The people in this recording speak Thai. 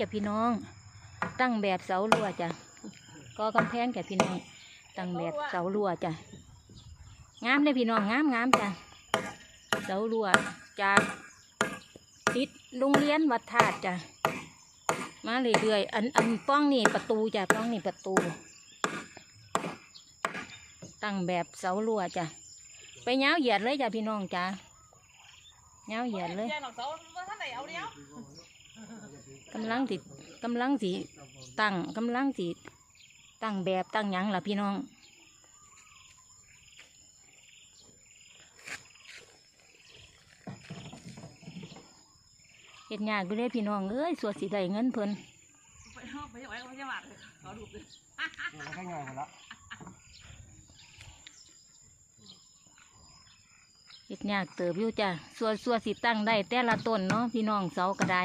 จ้ะพี่น้อง ตั้งแบบเสารั้วจ้ะก็กำแพงจ้ะพี่น้อง ตั้งแบบเสารั้วจ้ะงามเลยพี่น้องงามงามจ้ะเสารั้วจากติดโรงเรียนวัดธาตุจ้ะมาเรื่อยๆอันอันป้องนี่ประตูจ้ะป้องนี่ประตู ตั้งแบบเสารั้วจ้ะไปเงาเหยียดเลยจ้ะพี่น้องจ้ะเงาเหยียดเลย กำลังสิกำลังสิตั้งกำลังสิตั้งแบบตั้งหยังล่ะพี่น้องเฮ็ดยากอยู่เด้พี่น้องเอ้ยสวดสิได้เงินเพิ่นไปเอาไปเอาไปเอาไปเอาไปเอาดูเลยมันก็ง่ายหมดละเฮ็ดยากเติบอยู่จ้ะสวดสวดสิตั้งได้แต่ละต้นเนาะพี่น้องเสาก็ได้